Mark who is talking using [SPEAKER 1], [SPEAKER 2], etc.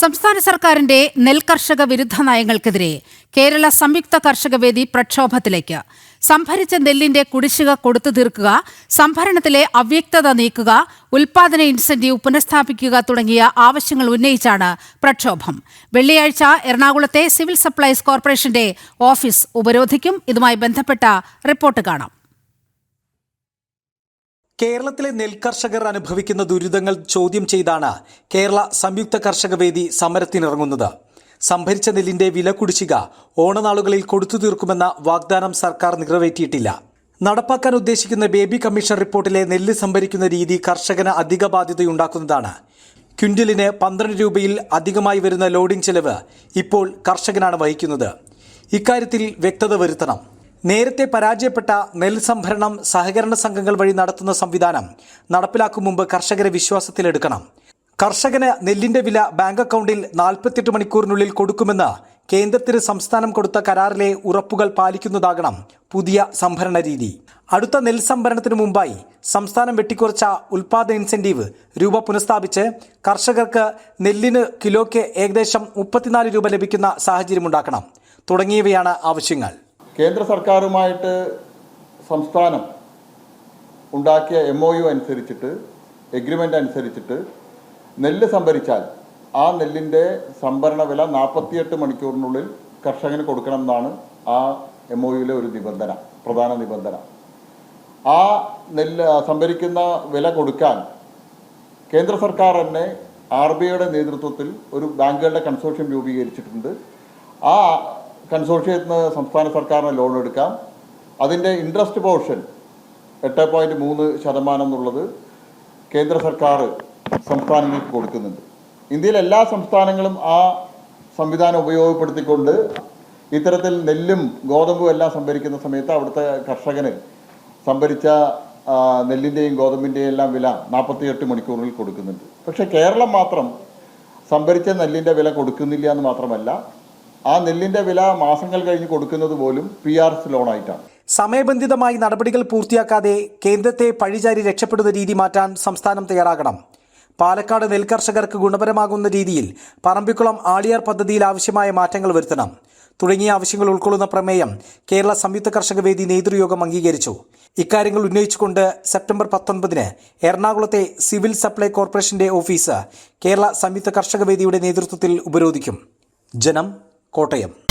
[SPEAKER 1] സംസ്ഥാന സർക്കാരിന്റെ നെൽകർഷക വിരുദ്ധ നയങ്ങൾക്കെതിരെ കേരള സംയുക്ത കർഷക വേദി പ്രക്ഷോഭത്തിലേക്ക്. സംഭരിച്ച നെല്ലിന്റെ കുടിശ്ശിക കൊടുത്തു തീർക്കുക സംഭരണത്തിലെ അവ്യക്തത നീക്കുക ഉൽപാദന ഇൻസെന്റീവ് പുനഃസ്ഥാപിക്കുക തുടങ്ങിയ ആവശ്യങ്ങൾ ഉന്നയിച്ചാണ് പ്രക്ഷോഭം. വെള്ളിയാഴ്ച എറണാകുളത്തെ സിവിൽ സപ്ലൈസ് കോർപ്പറേഷന്റെ ഓഫീസ് ഉപരോധിക്കും. ഇതുമായി ബന്ധപ്പെട്ട റിപ്പോർട്ട് കാണാം.
[SPEAKER 2] കേരളത്തിലെ നെൽകർഷകർ അനുഭവിക്കുന്ന ദുരിതങ്ങൾ ചോദ്യം ചെയ്താണ് കേരള സംയുക്ത കർഷക വേദി സമരത്തിനിറങ്ങുന്നത്. സംഭരിച്ച നെല്ലിന്റെ വില കുടിശ്ശിക ഓണനാളുകളിൽ കൊടുത്തു തീർക്കുമെന്ന വാഗ്ദാനം സർക്കാർ നിറവേറ്റിയിട്ടില്ല. നടപ്പാക്കാൻ ഉദ്ദേശിക്കുന്ന ബേബി കമ്മീഷൻ റിപ്പോർട്ടിലെ നെല്ല് സംഭരിക്കുന്ന രീതി കർഷകന് അധിക ബാധ്യതയുണ്ടാക്കുന്നതാണ്. ക്വിന്റലിന് പന്ത്രണ്ട് രൂപയിൽ അധികമായി വരുന്ന ലോഡിംഗ് ചെലവ് ഇപ്പോൾ കർഷകനാണ് വഹിക്കുന്നത്. ഇക്കാര്യത്തിൽ വ്യക്തത വരുത്തണം. നേരത്തെ പരാജയപ്പെട്ട നെൽസംഭരണം സഹകരണ സംഘങ്ങൾ വഴി നടത്തുന്ന സംവിധാനം നടപ്പിലാക്കും മുമ്പ് കർഷകരെ വിശ്വാസത്തിലെടുക്കണം. കർഷകന് നെല്ലിന്റെ വില ബാങ്ക് അക്കൗണ്ടിൽ നാൽപ്പത്തെട്ട് മണിക്കൂറിനുള്ളിൽ കൊടുക്കുമെന്ന് കേന്ദ്രത്തിന് സംസ്ഥാനം കൊടുത്ത കരാറിലെ ഉറപ്പുകൾ പാലിക്കുന്നതാകണം പുതിയ സംഭരണ രീതി. അടുത്ത നെൽ സംഭരണത്തിന് മുമ്പായി സംസ്ഥാനം വെട്ടിക്കുറച്ച ഉൽപാദന ഇൻസെന്റീവ് രൂപ പുനഃസ്ഥാപിച്ച് കർഷകർക്ക് നെല്ലിന് കിലോയ്ക്ക് ഏകദേശം മുപ്പത്തിനാല് രൂപ ലഭിക്കുന്ന സാഹചര്യമുണ്ടാക്കണം. തുടങ്ങിയവയാണ് ആവശ്യങ്ങൾ.
[SPEAKER 3] കേന്ദ്ര സർക്കാരുമായിട്ട് സംസ്ഥാനം ഉണ്ടാക്കിയ എം ഒ യു അനുസരിച്ചിട്ട് എഗ്രിമെന്റ് അനുസരിച്ചിട്ട് നെല്ല് സംഭരിച്ചാൽ ആ നെല്ലിന്റെ സംഭരണ വില നാൽപ്പത്തിയെട്ട് മണിക്കൂറിനുള്ളിൽ കർഷകന് കൊടുക്കണം എന്നാണ് ആ എം ഒ യുവിലെ ഒരു നിബന്ധന പ്രധാന നിബന്ധന. ആ നെല്ല് സംഭരിക്കുന്ന വില കൊടുക്കാൻ കേന്ദ്ര സർക്കാർ തന്നെ ആർ ബി ഐയുടെ നേതൃത്വത്തിൽ ഒരു ബാങ്കുകളുടെ കൺസോർഷ്യം രൂപീകരിച്ചിട്ടുണ്ട്. ആ കൺസോർഷ്യത്തിൽ സംസ്ഥാന സർക്കാരിന് ലോൺ എടുക്കാം. അതിന്റെ ഇൻട്രസ്റ്റ് പോർഷൻ എട്ട് പോയിന്റ് മൂന്ന് ശതമാനം എന്നുള്ളത് കേന്ദ്ര സർക്കാർ സംസ്ഥാനങ്ങൾക്ക് കൊടുക്കുന്നുണ്ട്. ഇന്ത്യയിലെ എല്ലാ സംസ്ഥാനങ്ങളും ആ സംവിധാനം ഉപയോഗപ്പെടുത്തിക്കൊണ്ട് ഇത്തരത്തിൽ നെല്ലും ഗോതമ്പും എല്ലാം സംഭരിക്കുന്ന സമയത്ത് അവിടുത്തെ കർഷകന് സംഭരിച്ച നെല്ലിന്റെയും ഗോതമ്പിന്റെയും എല്ലാം വില നാൽപ്പത്തിയെട്ട് മണിക്കൂറിൽ കൊടുക്കുന്നുണ്ട്. പക്ഷേ കേരളം മാത്രം സംഭരിച്ച നെല്ലിന്റെ വില കൊടുക്കുന്നില്ല എന്ന് മാത്രമല്ല ആ നെല്ലിന്റെ വില മാസങ്ങൾ കഴിഞ്ഞ് കൊടുക്കുന്നത് പോലും പി ആർ എസ് ലോണായിട്ടാണ്.
[SPEAKER 2] സമയബന്ധിതമായി നടപടികൾ പൂർത്തിയാക്കാതെ കേന്ദ്രത്തെ പഴിചാരി രക്ഷപ്പെടുന്ന രീതി മാറ്റാൻ സംസ്ഥാനം തയ്യാറാകണം. പാലക്കാട് നെൽകർഷകർക്ക് ഗുണപരമാകുന്ന രീതിയിൽ പറമ്പിക്കുളം ആളിയാർ പദ്ധതിയിൽ ആവശ്യമായ മാറ്റങ്ങൾ വരുത്തണം. തുടങ്ങിയ ആവശ്യങ്ങൾ ഉൾക്കൊള്ളുന്ന പ്രമേയം കേരള സംയുക്ത കർഷക വേദി നേതൃയോഗം അംഗീകരിച്ചു. ഇക്കാര്യങ്ങൾ ഉന്നയിച്ചുകൊണ്ട് സെപ്റ്റംബർ പത്തൊൻപതിന് എറണാകുളത്തെ സിവിൽ സപ്ലൈ കോർപ്പറേഷന്റെ ഓഫീസ് കേരള സംയുക്ത കർഷക വേദിയുടെ നേതൃത്വത്തിൽ ഉപരോധിക്കും. ജനം കോട്ടയം.